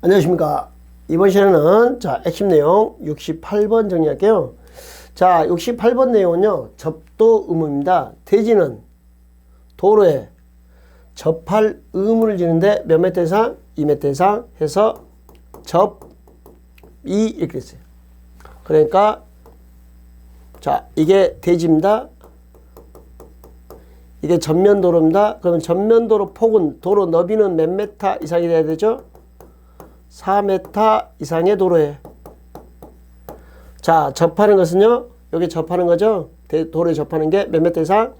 안녕하십니까. 이번 시간에는 자, 핵심 내용 68번 정리할게요. 자, 68번 내용은요. 접도 의무입니다. 대지는 도로에 접할 의무를 지는데 몇 미터 이상? 2m 이상 해서 접, 이 이렇게 됐어요. 그러니까 자, 이게 대지입니다. 이게 전면 도로입니다. 그러면 전면 도로 폭은 도로 너비는 몇 메타 이상이 돼야 되죠? 4m 이상의 도로에. 자 접하는 것은요 여기 접하는 거죠? 대- 도로에 접하는 게 몇 m 이상?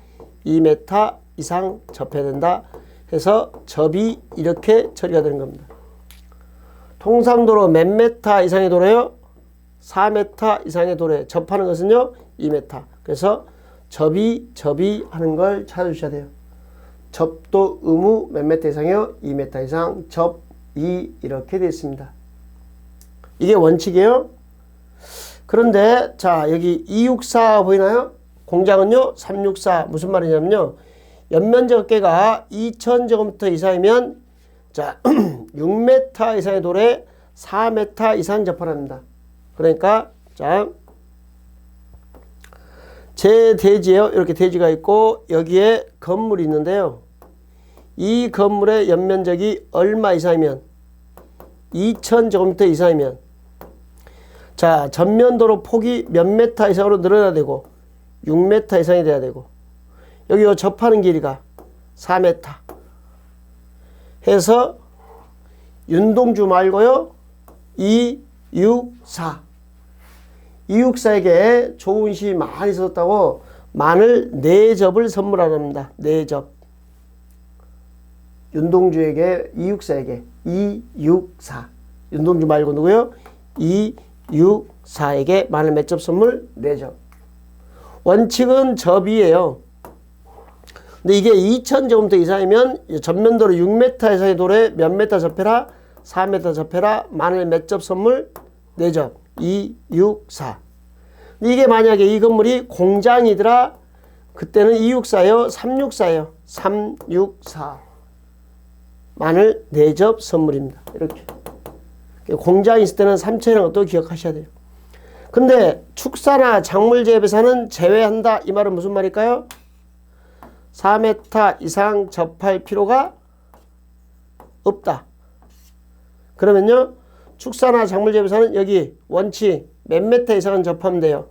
2m 이상 접해야 된다. 해서 접이 이렇게 처리가 되는 겁니다. 통상도로 몇 m 이상의 도로요? 4m 이상의 도로에 접하는 것은요 2m 그래서 접이 접이 하는 걸 찾아주셔야 돼요. 접도 의무 몇 m 이상이요? 2m 이상. 접 2 이렇게 되어 있습니다. 이게 원칙이에요. 그런데 자 여기 264 보이나요? 공장은요 364 무슨 말이냐면요 연면적 어깨가 2000제곱미터 이상이면 자 6m 이상의 돌에 4m 이상 접하랍니다. 그러니까 자 제 대지에요 이렇게 대지가 있고 여기에 건물이 있는데요. 이 건물의 연면적이 얼마 이상이면 2000제곱미터 이상이면 자 전면도로 폭이 몇 메타 이상으로 늘어나야 되고 6m 이상이 돼야 되고 여기 요 접하는 길이가 4m 해서 윤동주 말고요. 2, 6, 4 264에게 좋은 시 많이 썼다고 마늘 4접을 선물하랍니다. 4접 윤동주에게 264에게 264 윤동주 말고 누구요? 264에게 마늘 몇접 선물? 4접 원칙은 접이에요 근데 이게 2000제곱미터 이상이면 전면도로 6m 이상의 도로에 몇 메타 접해라? 4m 접해라 마늘 몇접 선물? 4접 264 근데 이게 만약에 이 건물이 공장이더라 그때는 264예요 364예요 364 마늘 4접 선물입니다. 이렇게. 공장이 있을 때는 3천이라는 것도 기억하셔야 돼요. 근데 축사나 작물 재배사는 제외한다. 이 말은 무슨 말일까요? 4m 이상 접할 필요가 없다. 그러면요. 축사나 작물 재배사는 여기 원칙 몇 메타 이상은 접하면 돼요.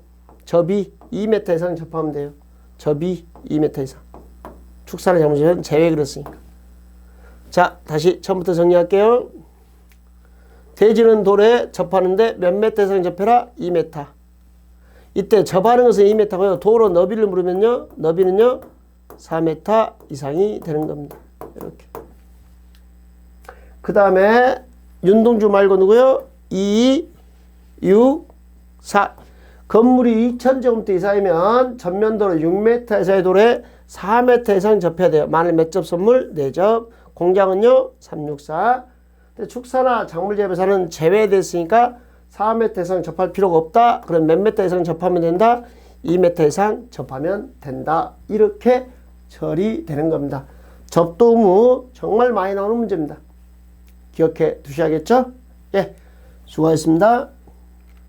접이 2m 이상 접하면 돼요. 접이 2m 이상. 축사나 작물 재배사는 제외 그렇으니까. 자, 다시 처음부터 정리할게요. 대지는 돌에 접하는데 몇 메타 이상 접해라? 2m. 이때 접하는 것은 2m고요. 도로 너비를 물으면요. 너비는요. 4m 이상이 되는 겁니다. 이렇게. 그 다음에 윤동주 말고 누구요? 2, 6, 4. 건물이 2,000제곱미터 이상이면 전면도로 6m 이상의 도로에 4m 이상 접해야 돼요. 마늘 몇접 선물? 4접. 공장은요 364. 근데 축사나 작물 재배사는 제외됐으니까 4m 이상 접할 필요가 없다. 그럼 몇 m 이상 접하면 된다? 2m 이상 접하면 된다. 이렇게 처리되는 겁니다. 접도 의무 정말 많이 나오는 문제입니다. 기억해 두셔야겠죠? 예, 수고하셨습니다.